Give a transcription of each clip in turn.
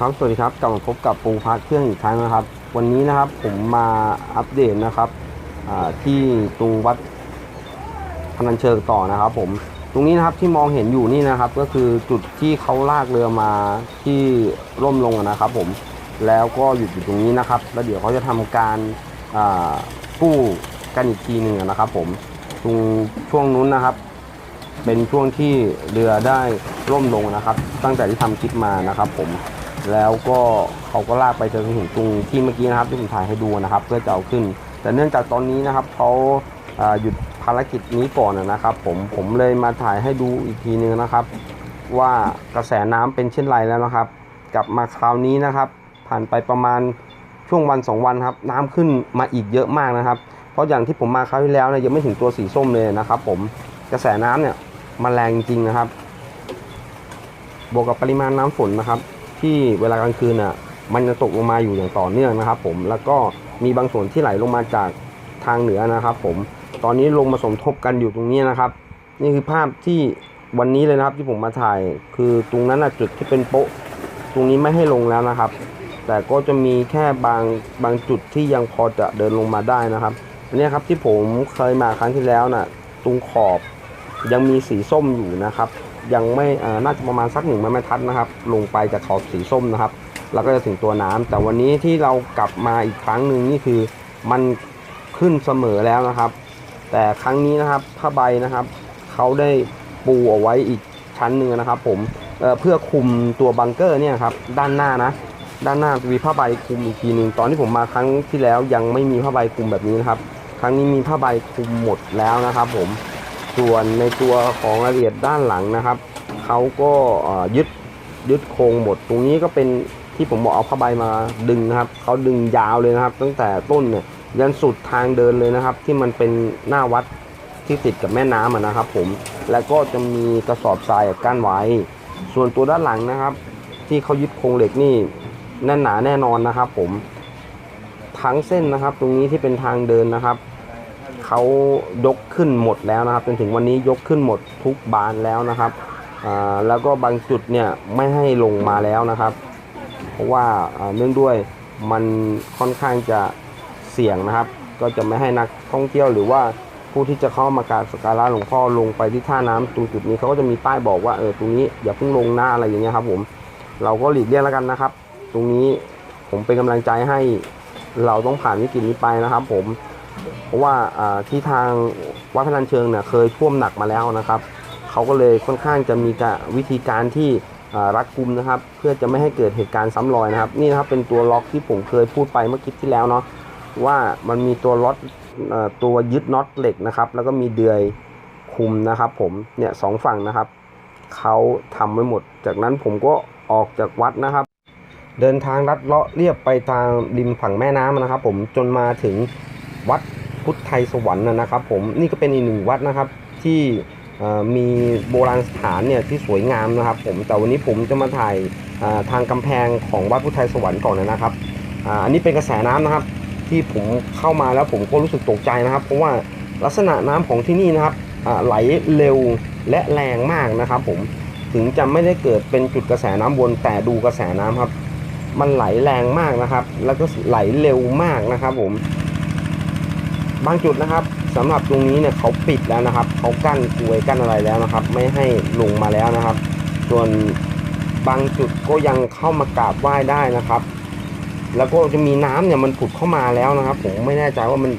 ครับสวัสดีครับกลับมาพบกับปูพักเครื่องอีกครั้งนะครับ วันนี้นะครับผมมาอัปเดตนะครับที่ตรงวัดพนัญเชิงต่อนะครับ ผมตรงนี้นะครับที่มองเห็นอยู่นี่นะครับ ก็คือจุดที่เขาลากเรือมาที่ร่มลงนะครับ ผมแล้วก็หยุดอยู่ตรงนี้นะครับ แล้วเดี๋ยวเขาจะทำการกู้กันอีกทีหนึ่งนะครับ ผมตรงช่วงนู้นนะครับ เป็นช่วงที่เรือได้ร่มลงนะครับ ตั้งแต่ที่ทำคลิปมานะครับ ผม แล้วก็เขาก็ลากไปจนถึงตรงที่เมื่อกี้นะครับที่ผมถ่ายให้ดูนะครับ เพื่อจะเอาขึ้น แต่เนื่องจากตอนนี้นะครับเขาหยุดภารกิจนี้ก่อนนะครับ ผมผมเลยมาถ่ายให้ดูอีกทีนึงนะครับ ว่ากระแสน้ำเป็นเช่นไรแล้วนะครับ กลับมาคราวนี้นะครับ ผ่านไปประมาณช่วงวันสองวันครับ น้ำขึ้นมาอีกเยอะมากนะครับ เพราะอย่างที่ผมมาคราวที่แล้วเนี่ยยังไม่ถึงตัวสีส้มเลยนะครับ ผมกระแสน้ำเนี่ยมันแรงจริงนะครับ บวกกับปริมาณน้ำฝนนะครับ ที่เวลากลางคืนน่ะมันจะตกลงมาอยู่อย่างต่อเนื่องนะครับ ผมแล้วก็มีบางส่วนที่ไหลลงมาจากทางเหนือนะครับ ผมตอนนี้ลงมาสมทบกันอยู่ตรงนี้นะครับ นี่คือภาพที่วันนี้เลยนะครับที่ผมมาถ่าย คือตรงนั้นนะจุดที่เป็นโป๊ะ ตรงนี้ไม่ให้ลงแล้วนะครับ แต่ก็จะมีแค่บางบางจุดที่ยังพอจะเดินลงมาได้นะครับอันนี้ครับที่ผมเคยมาครั้งที่แล้วน่ะตรงขอบยังมีสีส้มอยู่นะครับ ยังไม่น่าจะประมาณสักหนึ่งไม้บรรทัดนะครับ ลงไปจากขอบสีส้มนะครับแล้วก็จะถึงตัวน้ำแต่วันนี้ที่เรากลับมาอีกครั้งหนึ่งนี่คือมันขึ้นเสมอแล้วนะครับ แต่ครั้งนี้นะครับผ้าใบนะครับเขาได้ปูเอาไว้อีกชั้นหนึ่งนะครับ ผมเเพื่อคุมตัวบังเกอร์เนี่ยครับด้านหน้านะ ด้านหน้าจะมีผ้าใบคุมอีกทีหนึ่งตอนที่ผมมาครั้งที่แล้วยังไม่มีผ้าใบคุมแบบนี้นะครับ ครั้งนี้มีผ้าใบคุมหมดแล้วนะครับ ผม ส่วนในตัวของรายละเอียดด้านหลังนะครับเขาก็ยึดยึดโครงหมด ตรงนี้ก็เป็นที่ผมบอกเอาผ้าใบมาดึงนะครับเขาดึงยาวเลยนะครับ ตั้งแต่ต้นเนี่ยยันสุดทางเดินเลยนะครับ ที่มันเป็นหน้าวัดที่ติดกับแม่น้ำนะครับ ผมแล้วก็จะมีกระสอบทรายกั้นไว้ ส่วนตัวด้านหลังนะครับ ที่เขายึดโครงเหล็กนี่แน่นหนาแน่นอนนะครับ ผมทั้งเส้นนะครับ ตรงนี้ที่เป็นทางเดินนะครับ เขายกขึ้นหมดแล้วนะครับจนถึงวันนี้ยกขึ้นหมดทุกบานแล้วนะครับแล้วก็บางจุดเนี่ยไม่ให้ลงมาแล้วนะครับ เพราะว่าเนื่องด้วยมันค่อนข้างจะเสี่ยงนะครับ ก็จะไม่ให้นักท่องเที่ยวหรือว่าผู้ที่จะเข้ามากราบสักการะหลวงพ่อลงไปที่ท่าน้ำตรงจุดนี้เขาก็จะมีป้ายบอกว่าเออตรงนี้อย่าเพิ่งลงหน้าอะไรอย่างเงี้ยครับผมเราก็หลีกเลี่ยงแล้วกันนะครับ ตรงนี้ผมเป็นกำลังใจให้เราต้องผ่านวิกฤตนี้ไปนะครับ ผม เพราะว่าที่ทางวัดพนัญเชิงเนี่ยเคยท่วมหนักมาแล้วนะครับเขาก็เลยค่อนข้างจะมีะวิธีการที่รัดกุมนะครับ เพื่อจะไม่ให้เกิดเหตุการณ์ซ้ำรอยนะครับ นี่นะครับเป็นตัวล็อกที่ผมเคยพูดไปเมื่อคลิปที่แล้วเนาะว่ามันมีตัวล็อตตัวยึดน็อตเหล็กนะครับ แล้วก็มีเดือยคุมนะครับ ผมเนี่ยสองฝั่งนะครับเขาทำไว้หมด จากนั้นผมก็ออกจากวัดนะครับ เดินทางลัดเลาะเรียบไปทางริมฝั่งแม่น้ำนะครับ ผมจนมาถึง วัดพุทธไทยสวรรค์นะครับ ผมนี่ก็เป็นอีกหนึ่งวัดนะครับ ที่มีโบราณสถานเนี่ยที่สวยงามนะครับ ผมแต่วันนี้ผมจะมาถ่ายทางกำแพงของวัดพุทธไทยสวรรค์ก่อนนะครับอ,อันนี้เป็นกระแสน้ำนะครับ ที่ผมเข้ามาแล้วผมก็รู้สึกตกใจนะครับ เพราะว่าลักษณะน้ำของที่นี่นะครับไหลเร็วและแรงมากนะครับ ผมถึงจะไม่ได้เกิดเป็นจุดกระแสน้ำวนแต่ดูกระแสน้ำครับ มันไหลแรงมากนะครับ แล้วก็ไหลเร็วมากนะครับ ผม บางจุดนะครับสำหรับตรงนี้เนี่ยเขาปิดแล้วนะครับเขากั้นกลวยกั้นอะไรแล้วนะครับ ไม่ให้ลงมาแล้วนะครับ ส่วนบางจุดก็ยังเข้ามากราบไหว้ได้นะครับ แล้วก็จะมีน้ำเนี่ยมันผุดเข้ามาแล้วนะครับ ผมไม่แน่ใจว่ามัน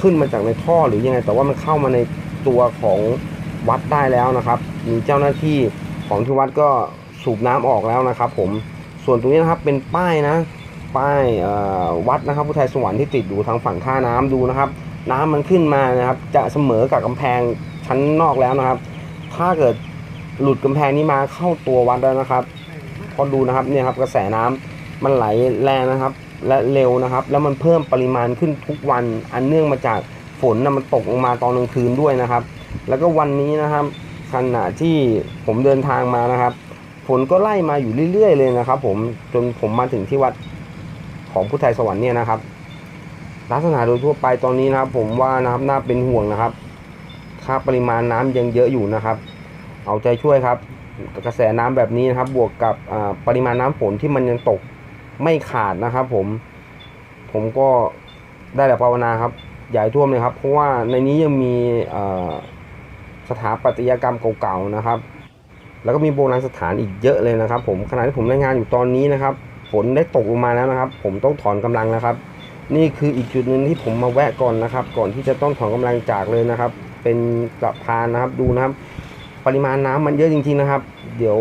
ขึ้นมาจากในท่อหรือยังไง แต่ว่ามันเข้ามาในตัวของวัดได้แล้วนะครับ มีเจ้าหน้าที่ของที่วัดก็สูบน้ำออกแล้วนะครับ ผมส่วนตรงนี้นะครับเป็นป้ายนะ ป้ายวัดนะครับพุทธไทยสวรรค์ที่ติดอยู่ทางฝั่งท่าน้ำดูนะครับ น้ำมันขึ้นมานะครับ จะเสมอกับกำแพงชั้นนอกแล้วนะครับ ถ้าเกิดหลุดกำแพงนี้มาเข้าตัววัดแล้วนะครับพอดูนะครับเนี่ยครับกระแสน้ำมันไหลแรงนะครับ และเร็วนะครับ แล้วมันเพิ่มปริมาณขึ้นทุกวันอันเนื่องมาจากฝนนะมันตกลงมาตอนกลางคืนด้วยนะครับ แล้วก็วันนี้นะครับขณะที่ผมเดินทางมานะครับฝนก็ไล่มาอยู่เรื่อย ๆ เลยนะครับ ผมจนผมมาถึงที่วัด ของพุทธไทยสวรรค์เนี่ยนะครับ ลักษณะโดยทั่วไปตอนนี้นะครับ ผมว่านะครับน่าเป็นห่วงนะครับ ค่าปริมาณน้ำยังเยอะอยู่นะครับ เอาใจช่วยครับ กระแสน้ำแบบนี้นะครับ บวกกับปริมาณน้ำฝนที่มันยังตกไม่ขาดนะครับ ผมผมก็ได้แต่ภาวนาครับอย่าให้ท่วมเลยครับ เพราะว่าในนี้ยังมีสถาปัตยกรรมเก่าๆนะครับ แล้วก็มีโบราณสถานอีกเยอะเลยนะครับ ผมขณะที่ผมรายงานอยู่ตอนนี้นะครับ ฝนได้ตกลงมาแล้วนะครับ ผมต้องถอนกำลังนะครับ นี่คืออีกจุดหนึ่งที่ผมมาแวะก่อนนะครับ ก่อนที่จะต้องถอนกำลังจากเลยนะครับ เป็นสะพานนะครับดูนะครับ ปริมาณน้ำมันเยอะจริงๆนะครับ เดี๋ยว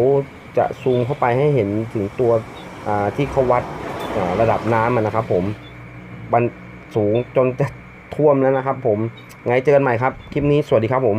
จะซูมเข้าไปให้เห็นถึงตัวที่เขาวัดระดับน้ำมันนะครับ ผมมันสูงจนจะท่วมแล้วนะครับ ผมไงเจอกันใหม่ครับ คลิปนี้สวัสดีครับผม